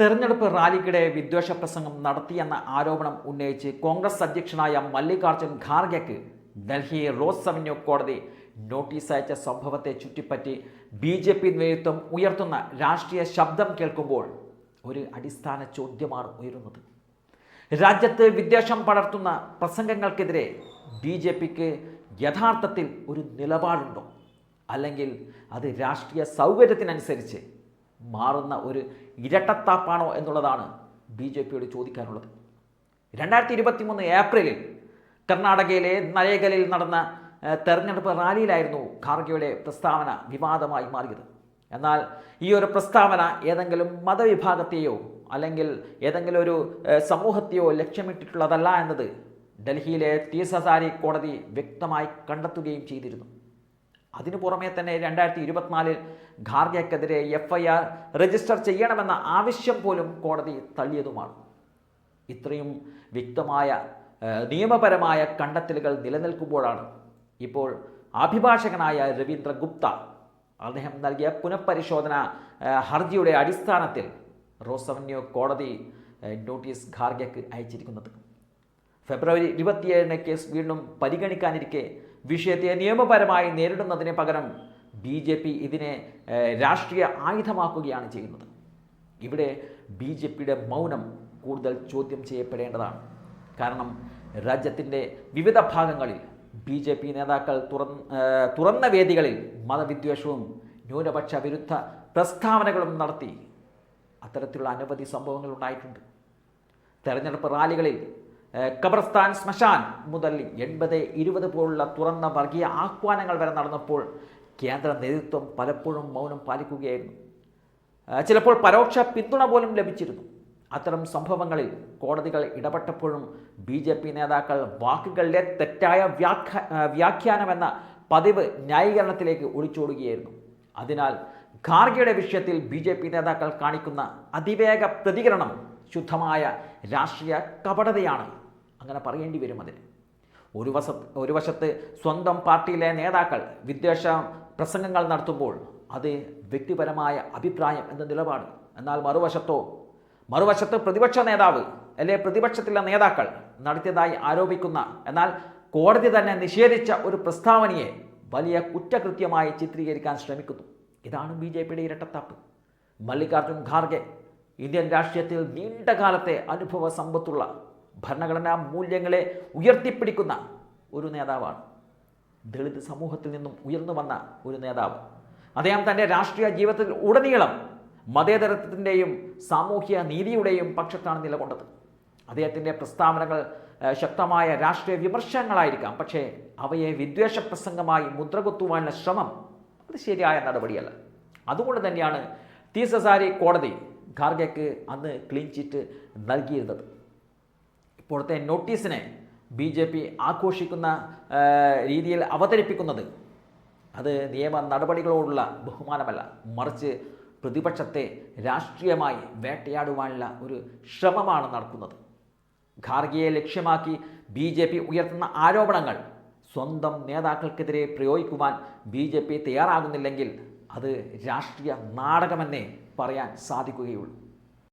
തെരഞ്ഞെടുപ്പ് റാലിക്കിടെ വിദ്വേഷ പ്രസംഗം നടത്തിയെന്ന ആരോപണം ഉന്നയിച്ച് കോൺഗ്രസ് അധ്യക്ഷനായ മല്ലികാർജുൻ ഖാർഗെക്ക് ഡൽഹി റോസ് അവന്യൂ കോടതി നോട്ടീസ് അയച്ച സംഭവത്തെ ചുറ്റിപ്പറ്റി ബി ജെ പി നേതൃത്വം ഉയർത്തുന്ന രാഷ്ട്രീയ ശബ്ദം കേൾക്കുമ്പോൾ ഒരു അടിസ്ഥാന ചോദ്യമാണ് ഉയരുന്നത്. രാജ്യത്ത് വിദ്വേഷം പടർത്തുന്ന പ്രസംഗങ്ങൾക്കെതിരെ ബി ജെ പിക്ക് യഥാർത്ഥത്തിൽ ഒരു നിലപാടുണ്ടോ? അല്ലെങ്കിൽ അത് രാഷ്ട്രീയ സൗകര്യത്തിനനുസരിച്ച് മാറുന്ന ഒരു ഇരട്ടത്താപ്പാണോ എന്നുള്ളതാണ് ബി ജെ പിയോട് ചോദിക്കാനുള്ളത്. രണ്ടായിരത്തി ഇരുപത്തി മൂന്ന് ഏപ്രിലിൽ കർണാടകയിലെ നരേഗലിൽ നടന്ന തെരഞ്ഞെടുപ്പ് റാലിയിലായിരുന്നു ഖാർഗെയുടെ പ്രസ്താവന വിവാദമായി മാറിയത്. എന്നാൽ ഈ ഒരു പ്രസ്താവന ഏതെങ്കിലും മതവിഭാഗത്തെയോ അല്ലെങ്കിൽ ഏതെങ്കിലും ഒരു സമൂഹത്തെയോ ലക്ഷ്യമിട്ടിട്ടുള്ളതല്ല എന്നത് ഡൽഹിയിലെ തീസസാരി കോടതി വ്യക്തമായി കണ്ടെത്തുകയും ചെയ്തിരുന്നു. അതിനു പുറമെ തന്നെ രണ്ടായിരത്തി ഇരുപത്തിനാലിൽ ഖാർഗെക്കെതിരെ എഫ് ഐ ആർ രജിസ്റ്റർ ചെയ്യണമെന്ന ആവശ്യം പോലും കോടതി തള്ളിയതുമാണ്. ഇത്രയും വ്യക്തമായ നിയമപരമായ കണ്ടെത്തലുകൾ നിലനിൽക്കുമ്പോഴാണ് ഇപ്പോൾ അഭിഭാഷകനായ രവീന്ദ്ര ഗുപ്ത അദ്ദേഹം നൽകിയ പുനഃപരിശോധന ഹർജിയുടെ അടിസ്ഥാനത്തിൽ റോസവന്യൂ കോടതി നോട്ടീസ് ഖാർഗയ്ക്ക് അയച്ചിരിക്കുന്നത്. ഫെബ്രുവരി ഇരുപത്തിയേഴിന് കേസ് വീണ്ടും പരിഗണിക്കാനിരിക്കെ വിഷയത്തെ നിയമപരമായി നേരിടുന്നതിന് പകരം ബി ജെ പി ഇതിനെ രാഷ്ട്രീയ ആയുധമാക്കുകയാണ് ചെയ്യുന്നത്. ഇവിടെ ബി ജെ പിയുടെ മൗനം കൂടുതൽ ചോദ്യം ചെയ്യപ്പെടേണ്ടതാണ്. കാരണം രാജ്യത്തിന്റെ വിവിധ ഭാഗങ്ങളിൽ ബി ജെ പി നേതാക്കൾ തുറന്ന് തുറന്ന വേദികളിൽ മതവിദ്വേഷവും ന്യൂനപക്ഷ വിരുദ്ധ പ്രസ്താവനകളും നടത്തി അത്തരത്തിലുള്ള അനവധി സംഭവങ്ങൾ ഉണ്ടായിട്ടുണ്ട്. തെരഞ്ഞെടുപ്പ് റാലികളിൽ ഖബർസ്ഥാൻ ശ്മശാൻ മുതൽ എൺപത് ഇരുപത് പോലുള്ള തുറന്ന വർഗീയ ആഹ്വാനങ്ങൾ വരെ നടന്നപ്പോൾ കേന്ദ്ര നേതൃത്വം പലപ്പോഴും മൗനം പാലിക്കുകയായിരുന്നു. ചിലപ്പോൾ പരോക്ഷ പിന്തുണ പോലും ലഭിച്ചിരുന്നു. അത്തരം സംഭവങ്ങളിൽ കോടതികൾ ഇടപെട്ടപ്പോഴും ബി ജെ പി നേതാക്കൾ വാക്കുകളിലെ തെറ്റായ വ്യാഖ്യ വ്യാഖ്യാനമെന്ന പതിവ് ന്യായീകരണത്തിലേക്ക് ഒളിച്ചോടുകയായിരുന്നു. അതിനാൽ ഖാർഗെയുടെ വിഷയത്തിൽ ബി ജെ പി നേതാക്കൾ കാണിക്കുന്ന അതിവേഗ പ്രതികരണം ശുദ്ധമായ രാഷ്ട്രീയ കപടതയാണ് അങ്ങനെ പറയേണ്ടി വരും അതിന്. ഒരു വശ ഒരു വശത്ത് സ്വന്തം പാർട്ടിയിലെ നേതാക്കൾ വിദ്വേഷ പ്രസംഗങ്ങൾ നടത്തുമ്പോൾ അത് വ്യക്തിപരമായ അഭിപ്രായം എന്ന നിലപാട്. എന്നാൽ മറുവശത്തോ മറുവശത്ത് പ്രതിപക്ഷ നേതാവ് അല്ലെ പ്രതിപക്ഷത്തിലെ നേതാക്കൾ നടത്തിയതായി ആരോപിക്കുന്ന എന്നാൽ കോടതി തന്നെ നിഷേധിച്ച ഒരു പ്രസ്താവനയെ വലിയ കുറ്റകൃത്യമായി ചിത്രീകരിക്കാൻ ശ്രമിക്കുന്നു. ഇതാണ് ബി ജെ പിയുടെ ഇരട്ടത്താപ്പ്. മല്ലികാർജുൻ ഖാർഗെ ഇന്ത്യൻ രാഷ്ട്രീയത്തിൽ നീണ്ടകാലത്തെ അനുഭവ സമ്പത്തുള്ള ഭരണഘടനാ മൂല്യങ്ങളെ ഉയർത്തിപ്പിടിക്കുന്ന ഒരു നേതാവാണ്. ദളിത് സമൂഹത്തിൽ നിന്നും ഉയർന്നു വന്ന ഒരു നേതാവ്. അദ്ദേഹം തന്റെ രാഷ്ട്രീയ ജീവിതത്തിൽ ഉടനീളം മതേതരത്വത്തിന്റെയും സാമൂഹ്യ നീതിയുടെയും പക്ഷത്താണ് നിലകൊണ്ടത്. അദ്ദേഹത്തിന്റെ പ്രസ്താവനകൾ ശക്തമായ രാഷ്ട്രീയ വിമർശനങ്ങളായിരിക്കാം പക്ഷേ അവയെ വിദ്വേഷ പ്രസംഗമായി മുദ്രകുത്തുവാനുള്ള ശ്രമം അത് ശരിയായ നടപടിയല്ല. അതുകൊണ്ട് തന്നെയാണ് തീസസാരി കോടതി ഖാർഗയ്ക്ക് അന്ന് ക്ലീൻ ചിറ്റ് നൽകിയിരുന്നത്. ഇപ്പോഴത്തെ നോട്ടീസിനെ ബി ജെ പി ആഘോഷിക്കുന്ന രീതിയിൽ അവതരിപ്പിക്കുന്നത് അത് നിയമ നടപടികളോടുള്ള ബഹുമാനമല്ല മറിച്ച് പ്രതിപക്ഷത്തെ രാഷ്ട്രീയമായി വേട്ടയാടുവാനുള്ള ഒരു ശ്രമമാണ് നടക്കുന്നത്. ഖാർഗിയെ ലക്ഷ്യമാക്കി ബി ജെ പി ഉയർത്തുന്ന ആരോപണങ്ങൾ സ്വന്തം നേതാക്കൾക്കെതിരെ പ്രയോഗിക്കുവാൻ ബി ജെ പി തയ്യാറാകുന്നില്ലെങ്കിൽ അത് രാഷ്ട്രീയ നാടകമെന്നേ പറയാൻ സാധിക്കുകയുള്ളൂ.